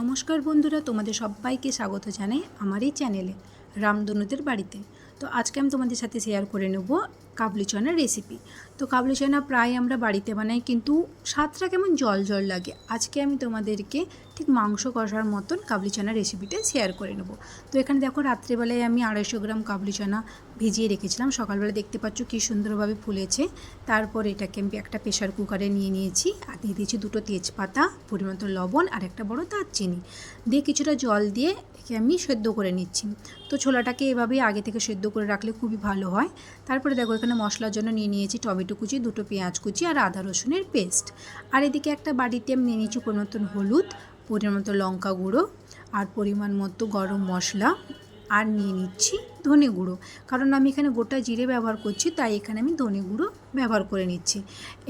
নমস্কার বন্ধুরা, তোমাদের সবাইকে স্বাগত জানাই আমার এই চ্যানেলে রামদনুদের বাড়িতে। তো আজকে আমি তোমাদের সাথে শেয়ার করে নেব কাবলি চনার রেসিপি তো কাবলি চনা প্রায় আমরা বাড়িতে বানাই, কিন্তু স্বাদটা কেমন? জল জল লাগে। আজকে আমি তোমাদেরকে ঠিক মাংস কষার মতন কাবলি চনার রেসিপিটা শেয়ার করে নেব। তো এখানে দেখো, রাত্রেবেলায় আমি আড়াইশো গ্রাম কাবলি চনা ভিজিয়ে রেখেছিলাম। সকালবেলা দেখতে পাচ্ছ কী সুন্দরভাবে ফুলেছে। তারপর এটাকে আমি একটা প্রেশার কুকারে নিয়ে নিয়েছি। আর দিয়ে দিয়েছি দুটো তেজপাতা, পরিমাণ লবণ আর একটা বড় দারচিনি। দিয়ে কিছুটা জল দিয়ে একে আমি সেদ্ধ করে নিচ্ছি। তো ছোলাটাকে এভাবেই আগে থেকে সেদ্ধ করে রাখলে খুবই ভালো হয়। তারপরে দেখো এখানে মশলার জন্য নিয়ে নিয়েছি টমেটো কুচি, দুটো পেঁয়াজ কুচি আর আদা রসুনের পেস্ট। আর এদিকে একটা বাড়িতে আমি নিয়ে নিয়েছি পরিমাণ মতন হলুদ, পরিমাণ মতো লঙ্কা গুঁড়ো আর পরিমাণ মতো গরম মশলা। আর নিয়ে নিচ্ছি ধনে গুঁড়ো। কারণ আমি এখানে গোটা জিরে ব্যবহার করছি, তাই এখানে আমি ধনে গুঁড়ো ব্যবহার করে নিচ্ছি।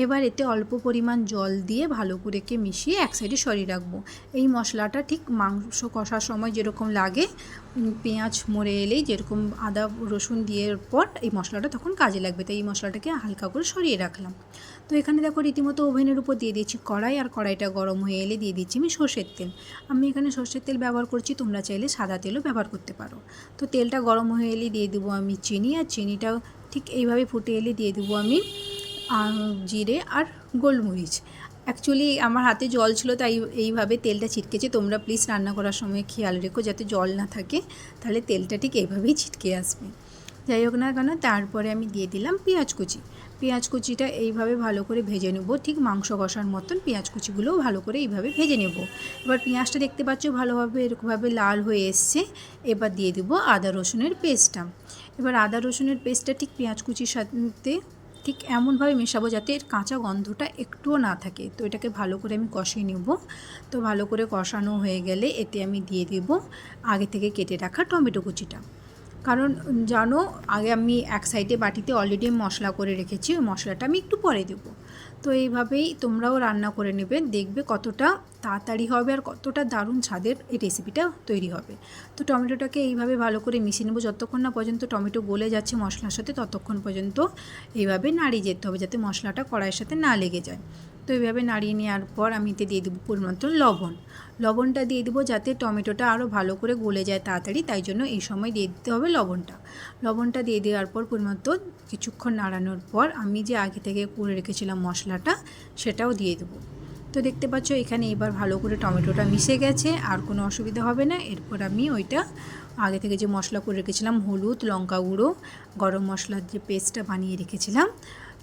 এবার এতে অল্প পরিমাণ জল দিয়ে ভালো করে কে মিশিয়ে এক সাইডে সরিয়ে রাখব। এই মশলাটা ঠিক মাংস কষার সময় যেরকম লাগে পেঁয়াজ মরে এলেই যেরকম আদা, রসুন দিয়ে পর এই মশলাটা তখন কাজে লাগবে। তাই এই মশলাটাকে হালকা করে সরিয়ে রাখলাম। তো এখানে দেখো রীতিমতো ওভেনের উপর দিয়ে দিয়েছি কড়াই, আর কড়াইটা গরম হয়ে এলে দিয়ে দিচ্ছি আমি সর্ষের তেল। আমি এখানে সর্ষের তেল ব্যবহার করছি, তোমরা চাইলে সাদা তেলও ব্যবহার করতে পারো। তো তেলটা গরম হয়ে এলে দিয়ে দেবো আমি চিনি, আর চিনিটাও ঠিক এইভাবে ফুটে এলে দিয়ে দেবো আমি জিরে আর গোলমরিচ। অ্যাকচুয়ালি আমার হাতে জল ছিল, তাই এইভাবে তেলটা ছিটকেছে। তোমরা প্লিজ রান্না করার সময় খেয়াল রেখো, যাতে জল না থাকে, তাহলে তেলটা ঠিক এইভাবেই ছিটকে আসবে। যাই হোক না কেন, তারপরে আমি দিয়ে দিলাম পেঁয়াজ কুচি। পেঁয়াজ কুচিটা এইভাবে ভালো করে ভেজে নেব। ঠিক মাংস কষার মতন পেঁয়াজ কুচিগুলোও ভালো করে এইভাবে ভেজে নেব। এবার পেঁয়াজটা দেখতে পাচ্ছ ভালোভাবে এরকমভাবে লাল হয়ে এসছে। এবার দিয়ে দেবো আদা রসুনের পেস্টটা। এবার আদা রসুনের পেস্টটা ঠিক পেঁয়াজ কুচির সাথে ঠিক এমনভাবে মেশাবো যাতে এর কাঁচা গন্ধটা একটুও না থাকে। তো এটাকে ভালো করে আমি কষিয়ে নেব। তো ভালো করে কষানো হয়ে গেলে এতে আমি দিয়ে দেব আগে থেকে কেটে রাখা টমেটো কুচিটা। কারণ, জানো, আগে আমি এক সাইডে বাটিতে অলরেডি মশলা করে রেখেছি, ওই মশলাটা আমি একটু পরে দেবো। তো এইভাবেই তোমরাও রান্না করে নেবে, দেখবে কতটা তাড়াতাড়ি হবে আর কতটা দারুণ স্বাদের এই রেসিপিটা তৈরি হবে। তো টমেটোটাকে এইভাবে ভালো করে মিশিয়ে নেব, যতক্ষণ না পর্যন্ত টমেটো গলে যাচ্ছে মশলার সাথে, ততক্ষণ পর্যন্ত এইভাবে নাড়িয়ে যেতে হবে, যাতে মশলাটা কড়াইয়ের সাথে না লেগে যায়। তো এইভাবে নাড়িয়ে নেওয়ার পর আমি এতে দিয়ে দেবো পরিমাণ লবণ। লবণটা দিয়ে দেবো যাতে টমেটোটা আরও ভালো করে গলে যায় তাড়াতাড়ি, তাই জন্য এই সময় দিয়ে দিতে হবে লবণটা। লবণটা দিয়ে দেওয়ার পর পরিমাণ কিছুক্ষণ নাড়ানোর পর আমি যে আগে থেকে করে রেখেছিলাম মশলাটা, সেটাও দিয়ে দেবো। তো দেখতে পাচ্ছ এখানে এবার ভালো করে টমেটোটা মিশে গেছে, আর কোনো অসুবিধা হবে না। এরপর আমি ওইটা আগে থেকে যে মশলা করে রেখেছিলাম হলুদ, লঙ্কা গুঁড়ো, গরম মশলার যে পেস্টটা বানিয়ে রেখেছিলাম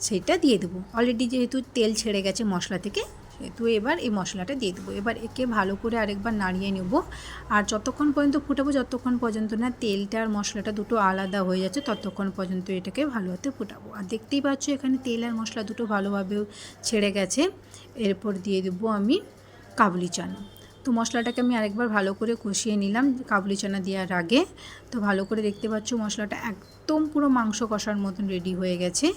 সেটা দিয়ে দেবো। অলরেডি যেহেতু তেল ছেড়ে গেছে মশলা থেকে, সেহেতু এবার এই মশলাটা দিয়ে দেবো। এবার একে ভালো করে আরেকবার নাড়িয়ে নেব। আর যতক্ষণ পর্যন্ত ফুটাবো, যতক্ষণ পর্যন্ত না তেলটা আর মশলাটা দুটো আলাদা হয়ে যাচ্ছে, ততক্ষণ পর্যন্ত এটাকে ভালোভাবে ফুটাবো। আর দেখতেই পাচ্ছ এখানে তেল আর মশলা দুটো ভালোভাবে ছেড়ে গেছে। এরপর দিয়ে দেবো আমি কাবলি চানা। তো মশলাটাকে আমি আরেকবার ভালো করে কষিয়ে নিলাম কাবুলি চানা দেওয়ার আগে। তো ভালো করে দেখতে পাচ্ছ মশলাটা একদম পুরো মাংস কষার মতন রেডি হয়ে গেছে।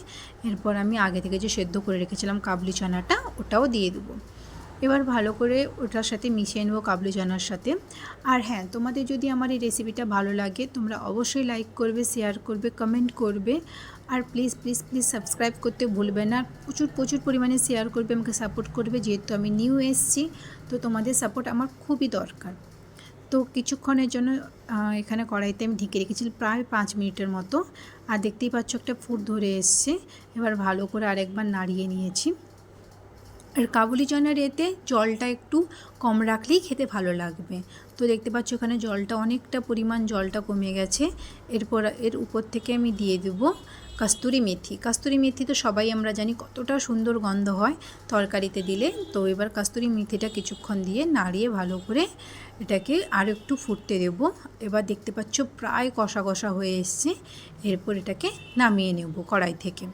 এরপর আমি আগে থেকে যে সেদ্ধ করে রেখেছিলাম কাবলি চানাটা, ওটাও দিয়ে দেবো। এবার ভালো করে ওটার সাথে মিশিয়ে নেব কাবলি চানার সাথে। আর হ্যাঁ তোমাদের যদি আমার এই রেসিপিটা ভালো লাগে, তোমরা অবশ্যই লাইক করবে শেয়ার করবে কমেন্ট করবে। আর প্লিজ প্লিজ প্লিজ সাবস্ক্রাইব করতে ভুলবে না। প্রচুর প্রচুর পরিমাণে শেয়ার করবে, আমাকে সাপোর্ট করবে, যেহেতু আমি নিউ এসেছি। তো তোমাদের সাপোর্ট আমার খুবই দরকার। তো কিছুক্ষণের জন্য এখানে কড়াইতে আমি ঢেকে রেখেছিলাম প্রায় পাঁচ মিনিটের মতো। আর দেখতেই পাচ্ছ একটা ফুট ধরে এসছে। এবার ভালো করে আরেকবার নাড়িয়ে নিয়েছি। আর কাবুলি চনার এতে জলটা একটু কম রাখলেই খেতে ভালো লাগবে। তো দেখতে পাচ্ছ ওখানে জলটা অনেকটা পরিমাণ জলটা কমে গেছে। এরপর এর উপর থেকে আমি দিয়ে দেব কাস্তুরি মেথি। কাস্তুরি মেথি তো সবাই আমরা জানি কতটা সুন্দর গন্ধ হয় তরকারিতে দিলে। তো এবার কাস্তুরি মেথিটা কিছুক্ষণ দিয়ে নাড়িয়ে ভালো করে এটাকে আর একটু ফুটতে দেব। এবার দেখতে পাচ্ছ প্রায় কষা কষা হয়ে এসছে। এরপর এটাকে নামিয়ে নেব কড়াই থেকে।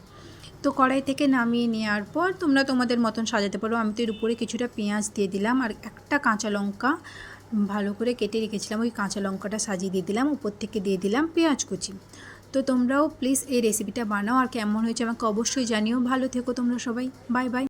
তো কড়াই থেকে নামিয়ে নেওয়ার পর তোমরা তোমাদের মতন সাজাতে পারো। আমি তো এর উপরে কিছুটা পেঁয়াজ দিয়ে দিলাম আর একটা কাঁচা লঙ্কা ভালো করে কেটে রেখেছিলাম। ওই কাঁচা লঙ্কাটা সাজিয়ে দিয়ে দিলাম, উপর থেকে দিয়ে দিলাম পেঁয়াজ কুচি। তো তোমরাও প্লিজ এই রেসিপিটা বানাও আর কেমন হয়েছে আমাকে অবশ্যই জানিও। ভালো থেকো তোমরা সবাই। Bye bye